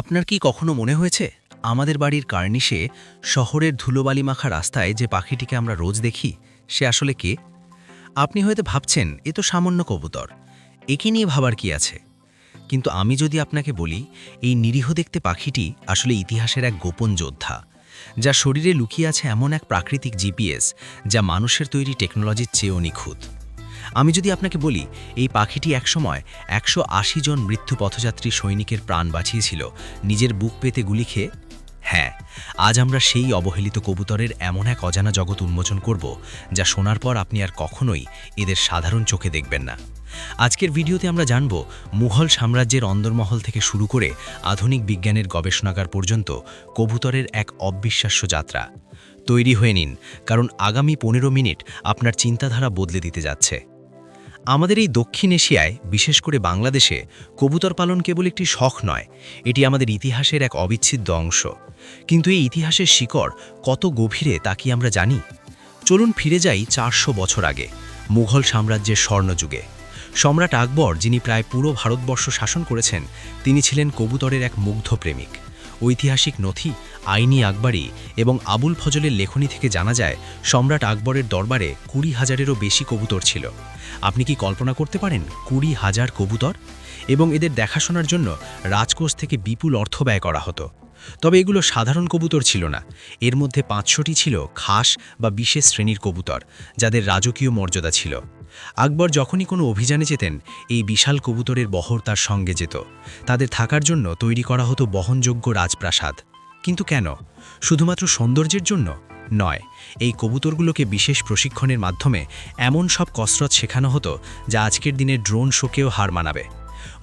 আপনার কি কখনো মনে হয়েছে? আমাদের বাড়ির কার্নিশে শহরের ধুলোবালি মাখা রাস্তায় যে পাখিটিকে আমরা রোজ দেখি, সে আসলে কে? আপনি হয়তো ভাবছেন, এ তো সামান্য কবুতর। একে নিয়ে ভাবার কি আছে? কিন্তু আমি যদি আপনাকে বলি, এই নিরীহ দেখতে পাখিটি আসলে ইতিহাসের এক গোপন যোদ্ধা যা শরীরে লুকিয়ে আছে এমন এক প্রাকৃতিক জিপিএস, যা মানুষের তৈরি টেকনোলজির চেয়েও নিখুঁত। আমি যদি আপনাকে বলি, এই পাখিটি একসময় একশো আশি জন মৃত্যু পথযাত্রী সৈনিকের প্রাণ বাঁচিয়েছিল। নিজের বুক পেতে গুলি খেয়ে? হ্যাঁ আজ আমরা সেই অবহেলিত কবুতরের এমন এক অজানা জগৎ উন্মোচন করব, যা শোনার পর আপনি আর কখনোই এদের সাধারণ চোখে দেখবেন না। আজকের ভিডিওতে আমরা জানব, মুঘল সাম্রাজ্যের অন্দরমহল থেকে শুরু করে আধুনিক বিজ্ঞানের গবেষণাগার পর্যন্ত কবুতরের এক অবিশ্বাস্য যাত্রা। তৈরি হয়ে নিন, কারণ আগামী পনেরো মিনিট আপনার চিন্তাধারা বদলে দিতে যাচ্ছে। আমাদের এই দক্ষিণ এশিয়ায়, বিশেষ করে বাংলাদেশে, কবুতর পালন কেবল একটি শখ নয়, এটি আমাদের ইতিহাসের এক অবিচ্ছেদ্য অংশ। কিন্তু এই ইতিহাসের শিকড় কত গভীরে তা কি আমরা জানি? চলুন ফিরে যাই চারশো বছর আগে, মুঘল সাম্রাজ্যের স্বর্ণযুগে। সম্রাট আকবর, যিনি প্রায় পুরো ভারতবর্ষ শাসন করেছেন, তিনি ছিলেন কবুতরের এক মুগ্ধ প্রেমিক। ঐতিহাসিক নথি, আইনি আকবরী এবং আবুল ফজলের লেখনী থেকে জানা যায়, সম্রাট আকবরের দরবারে কুড়ি হাজারেরও বেশি কবুতর ছিল। আপনি কি কল্পনা করতে পারেন কুড়ি হাজার কবুতর? এবং এদের দেখাশোনার জন্য রাজকোষ থেকে বিপুল অর্থ ব্যয় করা হতো। তবে এগুলো সাধারণ কবুতর ছিল না। এর মধ্যে পাঁচশোটি ছিল খাস বা বিশেষ শ্রেণির কবুতর, যাদের রাজকীয় মর্যাদা ছিল। আকবর যখনই কোনো অভিযানে যেতেন, এই বিশাল কবুতরের বহর তার সঙ্গে যেত। তাদের থাকার জন্য তৈরি করা হতো বহনযোগ্য রাজপ্রাসাদ। কিন্তু কেন? শুধুমাত্র সৌন্দর্যের জন্য? নয়, এই কবুতরগুলোকে বিশেষ প্রশিক্ষণের মাধ্যমে এমন সব কসরত শেখানো হতো যা আজকের দিনে ড্রোন শোকেও হার মানাবে।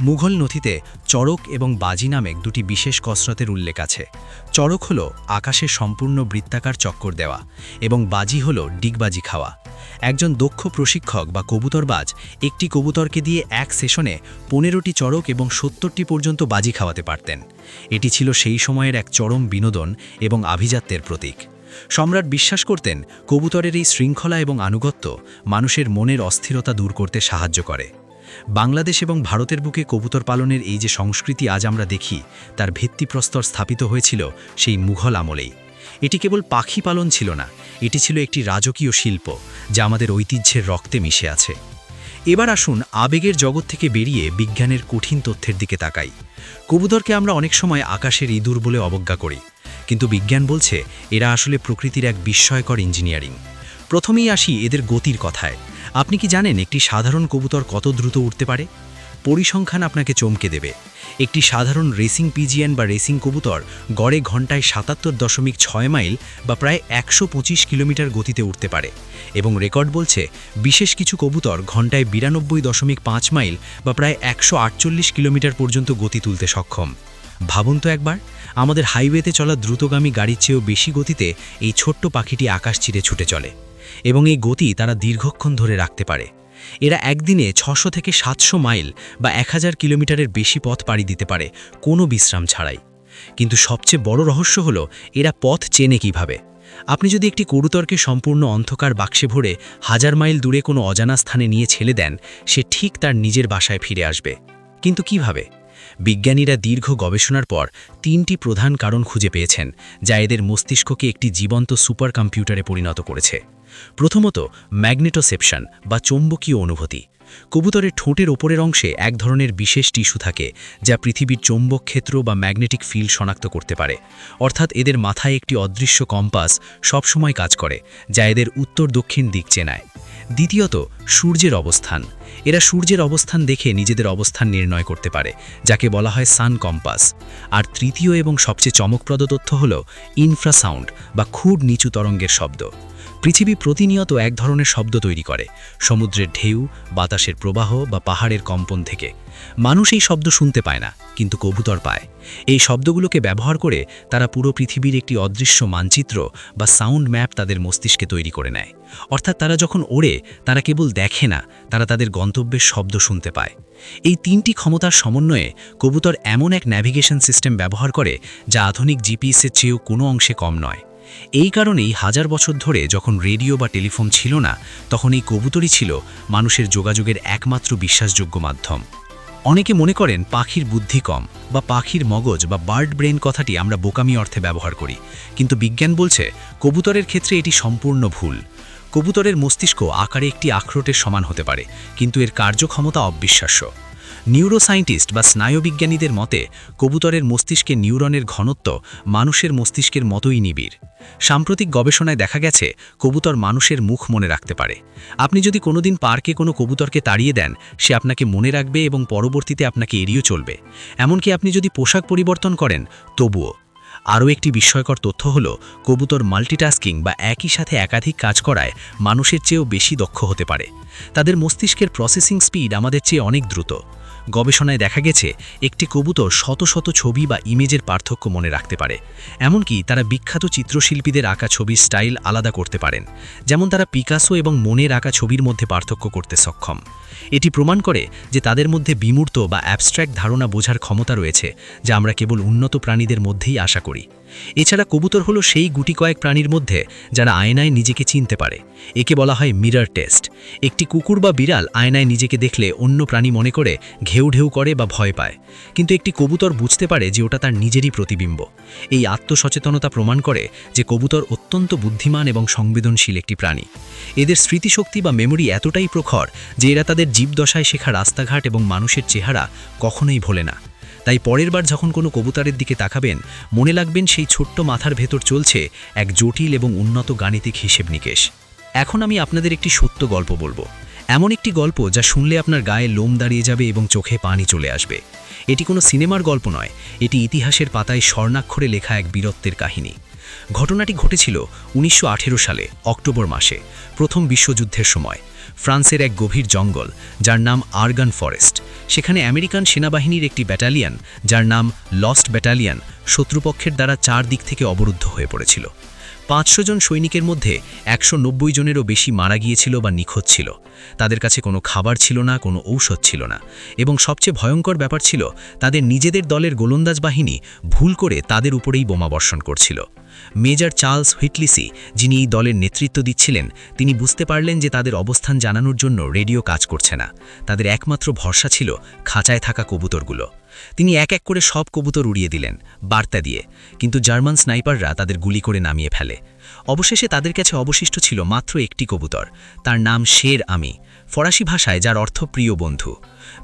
মুঘল নথিতে চড়ক এবং বাজি নামে দুটি বিশেষ কসরতের উল্লেখ আছে। চড়ক হল আকাশে সম্পূর্ণ বৃত্তাকার চক্কর দেওয়া এবং বাজি হল ডিগবাজি খাওয়া। একজন দক্ষ প্রশিক্ষক বা কবুতরবাজ একটি কবুতরকে দিয়ে এক সেশনে পনেরোটি চড়ক এবং সত্তরটি পর্যন্ত বাজি খাওয়াতে পারতেন। এটি ছিল সেই সময়ের এক চরম বিনোদন এবং আভিজাত্যের প্রতীক। সম্রাট বিশ্বাস করতেন, কবুতরের এই শৃঙ্খলা এবং আনুগত্য মানুষের মনের অস্থিরতা দূর করতে সাহায্য করে। বাংলাদেশ এবং ভারতের বুকে কবুতর পালনের এই যে সংস্কৃতি আজ আমরা দেখি, তার ভিত্তিপ্রস্তর স্থাপিত হয়েছিল সেই মুঘল আমলেই। এটি কেবল পাখি পালন ছিল না, এটি ছিল একটি রাজকীয় শিল্প, যা আমাদের ঐতিহ্যের রক্তে মিশে আছে। এবার আসুন আবেগের জগৎ থেকে বেরিয়ে বিজ্ঞানের কঠিন তথ্যের দিকে তাকাই। কবুতরকে আমরা অনেক সময় আকাশের ইঁদুর বলে অবজ্ঞা করি, কিন্তু বিজ্ঞান বলছে এরা আসলে প্রকৃতির এক বিস্ময়কর ইঞ্জিনিয়ারিং। প্রথমেই আসি এদের গতির কথায়। আপনি কি জানেন একটি সাধারণ কবুতর কত দ্রুত উঠতে পারে? পরিসংখ্যান আপনাকে চমকে দেবে। একটি সাধারণ রেসিং পিজিএন বা রেসিং কবুতর গড়ে ঘন্টায় সাতাত্তর দশমিক ছয় মাইল বা প্রায় একশো পঁচিশ কিলোমিটার গতিতে উঠতে পারে এবং রেকর্ড বলছে, বিশেষ কিছু কবুতর ঘন্টায় বিরানব্বই দশমিক পাঁচ মাইল বা প্রায় একশো আটচল্লিশ কিলোমিটার পর্যন্ত গতি তুলতে সক্ষম। ভাবুন তো একবার, আমাদের হাইওয়েতে চলা দ্রুতগামী গাড়ির চেয়েও বেশি গতিতে এই ছোট্ট পাখিটি আকাশ চিরে ছুটে চলে এবং এই গতি তারা দীর্ঘক্ষণ ধরে রাখতে পারে। এরা একদিনে ছশো থেকে সাতশো মাইল বা এক হাজার কিলোমিটারের বেশি পথ পাড়ি দিতে পারে কোনো বিশ্রাম ছাড়াই। কিন্তু সবচেয়ে বড় রহস্য হল, এরা পথ চেনে কীভাবে? আপনি যদি একটি করুতর্কে সম্পূর্ণ অন্ধকার বাক্সে ভরে হাজার মাইল দূরে কোনো অজানা স্থানে নিয়ে ছেলে দেন, সে ঠিক তার নিজের বাসায় ফিরে আসবে। কিন্তু কীভাবে? বিজ্ঞানীরা দীর্ঘ গবেষণার পর তিনটি প্রধান কারণ খুঁজে পেয়েছেন, যা এদের মস্তিষ্ককে একটি জীবন্ত সুপার কম্পিউটারে পরিণত করেছে। প্রথমত, ম্যাগনেটোসেপশন বা চৌম্বকীয় অনুভূতি। কবুতরের ঠোঁটের ওপরের অংশে এক ধরনের বিশেষ টিস্যু থাকে, যা পৃথিবীর চৌম্বক ক্ষেত্র বা ম্যাগনেটিক ফিল্ড শনাক্ত করতে পারে। অর্থাৎ এদের মাথায় একটি অদৃশ্য কম্পাস সবসময় কাজ করে, যা এদের উত্তর দক্ষিণ দিক চেনায়। দ্বিতীয়ত, সূর্যের অবস্থান। এরা সূর্যের অবস্থান দেখে নিজেদের অবস্থান নির্ণয় করতে পারে, যাকে বলা হয় সান কম্পাস। আর তৃতীয় এবং সবচেয়ে চমকপ্রদ তথ্য হল, ইনফ্রাসাউন্ড বা খুব নিচু তরঙ্গের শব্দ। পৃথিবী প্রতিনিয়ত এক ধরনের শব্দ তৈরি করে, সমুদ্রের ঢেউ, বাতাসের প্রবাহ বা পাহাড়ের কম্পন থেকে। মানুষ এই শব্দ শুনতে পায় না, কিন্তু কবুতর পায়। এই শব্দগুলোকে ব্যবহার করে তারা পুরো পৃথিবীর একটি অদৃশ্য মানচিত্র বা সাউন্ড ম্যাপ তাদের মস্তিষ্কে তৈরি করে নেয়। অর্থাৎ তারা যখন ওড়ে, তারা কেবল দেখে না, তারা তাদের গন্তব্যের শব্দ শুনতে পায়। এই তিনটি ক্ষমতার সমন্বয়ে কবুতর এমন এক ন্যাভিগেশন সিস্টেম ব্যবহার করে যা আধুনিক জিপিএসের চেয়েও কোনো অংশে কম নয়। এই কারণেই হাজার বছর ধরে যখন রেডিও বা টেলিফোন ছিল না, তখন এই কবুতরই ছিল মানুষের যোগাযোগের একমাত্র বিশ্বাসযোগ্য মাধ্যম। অনেকে মনে করেন পাখির বুদ্ধি কম বা পাখির মগজ বা বার্ড ব্রেন কথাটি আমরা বোকামি অর্থে ব্যবহার করি। কিন্তু বিজ্ঞান বলছে কবুতরের ক্ষেত্রে এটি সম্পূর্ণ ভুল। কবুতরের মস্তিষ্ক আকারে একটি আখরোটের সমান হতে পারে, কিন্তু এর কার্যক্ষমতা অবিশ্বাস্য। নিউরোসায়েন্টিস্ট বা স্নায়ুবিজ্ঞানীদের মতে, কবুতরের মস্তিষ্কে নিউরনের ঘনত্ব মানুষের মস্তিষ্কের মতোই নিবিড়। সাম্প্রতিক গবেষণায় দেখা গেছে, কবুতর মানুষের মুখ মনে রাখতে পারে। আপনি যদি কোনোদিন পার্কে কোনো কবুতরকে তাড়িয়ে দেন, সে আপনাকে মনে রাখবে এবং পরবর্তীতে আপনাকে এড়িয়ে চলবে। এমনকি আপনি যদি পোশাক পরিবর্তন করেন, তবুও। আরও একটি বিস্ময়কর তথ্য হল, কবুতর মাল্টিটাস্কিং বা একই সাথে একাধিক কাজ করায় মানুষের চেয়েও বেশি দক্ষ হতে পারে। তাদের মস্তিষ্কের প্রসেসিং স্পিড আমাদের চেয়ে অনেক দ্রুত। গবেষণায় দেখা গেছে, একটি কবুতর শত শত ছবি বা ইমেজের পার্থক্য মনে রাখতে পারে। এমনকি তারা বিখ্যাত চিত্রশিল্পীদের আঁকা ছবির স্টাইল আলাদা করতে পারেন, যেমন তারা পিকাসো এবং মনের আঁকা ছবির মধ্যে পার্থক্য করতে সক্ষম। এটি প্রমাণ করে যে তাদের মধ্যে বিমূর্ত বা অ্যাবস্ট্র্যাক্ট ধারণা বোঝার ক্ষমতা রয়েছে, যা আমরা কেবল উন্নত প্রাণীদের মধ্যেই আশা করি। এছাড়া কবুতর হলো সেই গুটি কয়েক প্রাণীর মধ্যে যারা আয়নায় নিজেকে চিনতে পারে। একে বলা হয় মিরর টেস্ট। একটি কুকুর বা বিড়াল আয়নায় নিজেকে দেখলে অন্য প্রাণী মনে করে ঘেউ ঢেউ করে বা ভয় পায়। কিন্তু একটি কবুতর বুঝতে পারে যে ওটা তার নিজেরই প্রতিবিম্ব। এই আত্মসচেতনতা প্রমাণ করে যে কবুতর অত্যন্ত বুদ্ধিমান এবং সংবেদনশীল একটি প্রাণী। এদের স্মৃতিশক্তি বা মেমোরি এতটাই প্রখর যে এরা তাদের জীবদশায় শেখা রাস্তাঘাট এবং মানুষের চেহারা কখনোই ভোলে না। তাই পরের বার যখন কোনো কবুতরের দিকে তাকাবেন, মনে লাগবেন সেই ছোট্ট মাথার ভেতর চলছে এক জটিল এবং উন্নত গাণিতিক হিসেব নিকেশ। এখন আমি আপনাদের একটি সত্য গল্প বলব। এমন একটি গল্প যা শুনলে আপনার গায়ে লোম দাঁড়িয়ে যাবে এবং চোখে পানি চলে আসবে। এটি কোনো সিনেমার গল্প নয়, এটি ইতিহাসের পাতায় স্বর্ণাক্ষরে লেখা এক বীরত্বের কাহিনী। ঘটনাটি ঘটেছিল উনিশশো আঠেরো সালে, অক্টোবর মাসে, প্রথম বিশ্বযুদ্ধের সময়। ফ্রান্সের এক গভীর জঙ্গল, যার নাম আর্গান ফরেস্ট। সেখানে আমেরিকান সেনাবাহিনীর একটি ব্যাটালিয়ন, যার নাম লস্ট ব্যাটালিয়ন, শত্রুপক্ষের দ্বারা চার দিক থেকে অবরুদ্ধ হয়ে পড়েছিল। পাঁচশো জন সৈনিকের মধ্যে একশো নব্বই জনেরও বেশি মারা গিয়েছিল বা নিখোঁজ ছিল। তাদের কাছে কোনো খাবার ছিল না, কোনো ঔষধ ছিল না। এবং সবচেয়ে ভয়ঙ্কর ব্যাপার ছিল, তাদের নিজেদের দলের গোলন্দাজ বাহিনী ভুল করে তাদের উপরেই বোমাবর্ষণ করছিল। মেজর চার্লস হুইটলিসি, যিনি এই দলের নেতৃত্ব দিচ্ছিলেন, তিনি বুঝতে পারলেন যে তাদের অবস্থান জানানোর জন্য রেডিও কাজ করছে না। তাদের একমাত্র ভরসা ছিল খাঁচায় থাকা কবুতরগুলো। তিনি এক এক করে সব কবুতর উড়িয়ে দিলেন, বার্তা দিয়ে। কিন্তু জার্মান স্নাইপাররা তাদের গুলি করে নামিয়ে ফেলে। অবশেষে তাদের কাছে অবশিষ্ট ছিল মাত্র একটি কবুতর। তার নাম শের আমি, ফরাসি ভাষায় যার অর্থ প্রিয় বন্ধু।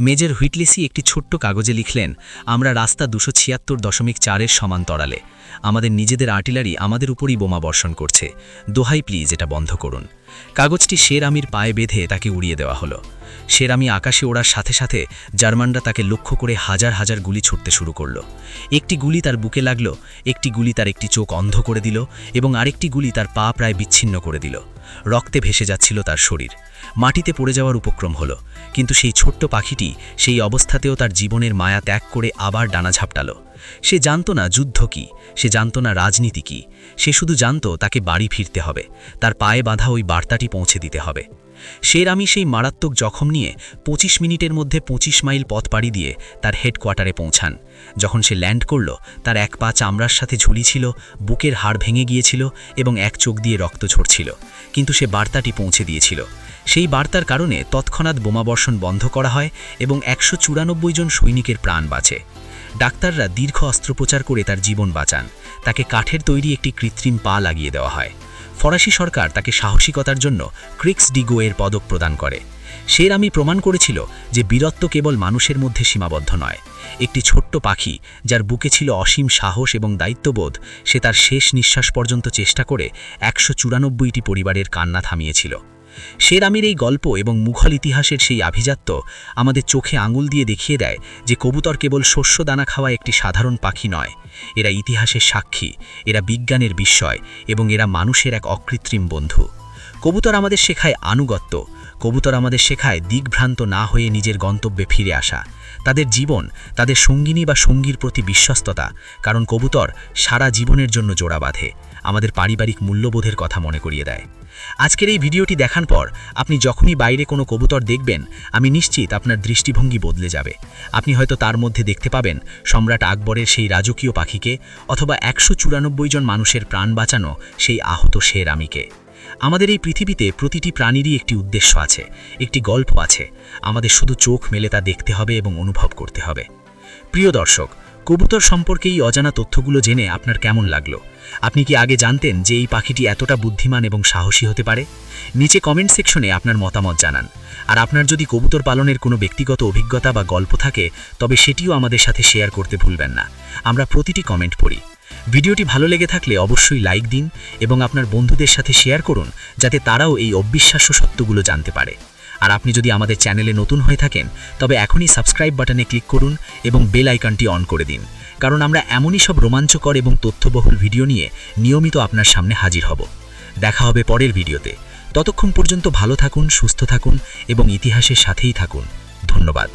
মেজর হুইটলিসি একটি ছোট্ট কাগজে লিখলেন, আমরা রাস্তা দুশো ছিয়াত্তর দশমিক চারের সমান্তরালে আমাদের নিজেদের আর্টিলারি আমাদের উপরই বোমা বর্ষণ করছে। দোহাই প্লিজ এটা বন্ধ করুন। কাগজটি শের আমির পায়ে বেঁধে তাকে উড়িয়ে দেওয়া হলো। শের আমি আকাশে ওড়ার সাথে সাথে জার্মানরা তাকে লক্ষ্য করে হাজার হাজার গুলি ছুটতে শুরু করল। একটি গুলি তার বুকে লাগল, একটি গুলি তার একটি চোখ অন্ধ করে দিল এবং আরেকটি গুলি তার পা প্রায় বিচ্ছিন্ন করে দিল। রক্তে ভেসে যাচ্ছিল তার শরীর। মাটিতে পড়ে যাওয়ার উপক্রম হলো, কিন্তু সেই ছোট্ট পাখিটি সেই অবস্থাতেও তার জীবনের মায়া ত্যাগ করে আবার ডানা ঝাপটালো। সে জানত না যুদ্ধ কি, সে জানত না রাজনীতি কি সে শুধু জানত তাকে বাড়ি ফিরতে হবে, তার পায়ে বাঁধা ওই বার্তাটি পৌঁছে দিতে হবে। শের আমি সেই মারাত্মক জখম নিয়ে ২৫ মিনিটের মধ্যে ২৫ মাইল পথ পাড়ি দিয়ে তার হেডকোয়ার্টারে পৌঁছান। যখন সে ল্যান্ড করল, তার এক পা চামড়ার সাথে ঝুলি ছিল, বুকের হাড় ভেঙে গিয়েছিল এবং এক চোখ দিয়ে রক্ত ঝরছিল, কিন্তু সে বার্তাটি পৌঁছে দিয়েছিল। সেই বার্তার কারণে তৎক্ষণাৎ বোমাবর্ষণ বন্ধ করা হয় এবং একশো চুরানব্বই জন সৈনিকের প্রাণ বাঁচে। ডাক্তাররা দীর্ঘ অস্ত্রোপচার করে তার জীবন বাঁচান। তাকে কাঠের তৈরি একটি কৃত্রিম পা লাগিয়ে দেওয়া হয়। ফরাসি সরকার তাকে সাহসিকতার জন্য ক্রিক্স ডিগোয়ের পদক প্রদান করে। শের আমি প্রমাণ করেছিল যে বীরত্ব কেবল মানুষের মধ্যে সীমাবদ্ধ নয়। একটি ছোট্ট পাখি, যার বুকে ছিল অসীম সাহস এবং দায়িত্ববোধ, সে তার শেষ নিঃশ্বাস পর্যন্ত চেষ্টা করে একশো চুরানব্বইটি পরিবারের কান্না থামিয়েছিল। শের আমির এই গল্প এবং মুঘল ইতিহাসের সেই আভিজাত্য আমাদের চোখে আঙুল দিয়ে দেখিয়ে দেয় যে কবুতর কেবল শস্য দানা খাওয়া একটি সাধারণ পাখি নয়। এরা ইতিহাসের সাক্ষী, এরা বিজ্ঞানের বিস্ময় এবং এরা মানুষের এক অকৃত্রিম বন্ধু। কবুতর আমাদের শেখায় আনুগত্য, কবুতর আমাদের শেখায় দিকভ্রান্ত না হয়ে নিজের গন্তব্যে ফিরে আসা। তাদের জীবন, তাদের সঙ্গিনী বা সঙ্গীর প্রতি বিশ্বস্ততা, কারণ কবুতর সারা জীবনের জন্য জোড়া বাঁধে, আমাদের পারিবারিক মূল্যবোধের কথা মনে করিয়ে দেয়। আজকের এই ভিডিওটি দেখার পর আপনি যখনই বাইরে কোনো কবুতর দেখবেন, আমি নিশ্চিত আপনার দৃষ্টিভঙ্গি বদলে যাবে। আপনি হয়তো তার মধ্যে দেখতে পাবেন সম্রাট আকবরের সেই রাজকীয় পাখিকে অথবা একশো চুরানব্বই জন মানুষের প্রাণ বাঁচানো সেই আহত শের আমিকে। আমাদের এই পৃথিবীতে প্রতিটি প্রাণীরই একটি উদ্দেশ্য আছে, একটি গল্প আছে। আমাদের শুধু চোখ মেলে তা দেখতে হবে এবং অনুভব করতে হবে। প্রিয় দর্শক কবুতর সম্পর্কে এই অজানা তথ্যগুলো জেনে আপনার কেমন লাগল? আপনি কি আগে জানতেন যে এই পাখিটি এতটা বুদ্ধিমান এবং সাহসী হতে পারে? নিচে কমেন্ট সেকশনে আপনার মতামত জানান। আর আপনার যদি কবুতর পালনের কোনো ব্যক্তিগত অভিজ্ঞতা বা গল্প থাকে, তবে সেটিও আমাদের সাথে শেয়ার করতে ভুলবেন না। আমরা প্রতিটি কমেন্ট পড়ি। ভিডিওটি ভালো লেগে থাকলে অবশ্যই লাইক দিন এবং আপনার বন্ধুদের সাথে শেয়ার করুন, যাতে তারাও এই অবিশ্বাস্য সত্যগুলো জানতে পারে। আর আপনি যদি আমাদের চ্যানেলে নতুন হয়ে থাকেন, তবে এখনই সাবস্ক্রাইব বাটনে ক্লিক করুন এবং বেল আইকনটি অন করে দিন। কারণ আমরা এমনই সব রোমাঞ্চকর এবং তথ্যবহুল ভিডিও নিয়ে নিয়মিত আপনার সামনে হাজির হব। দেখা হবে পরের ভিডিওতে। ততক্ষণ পর্যন্ত ভালো থাকুন, সুস্থ থাকুন এবং ইতিহাসের সাথেই থাকুন। ধন্যবাদ।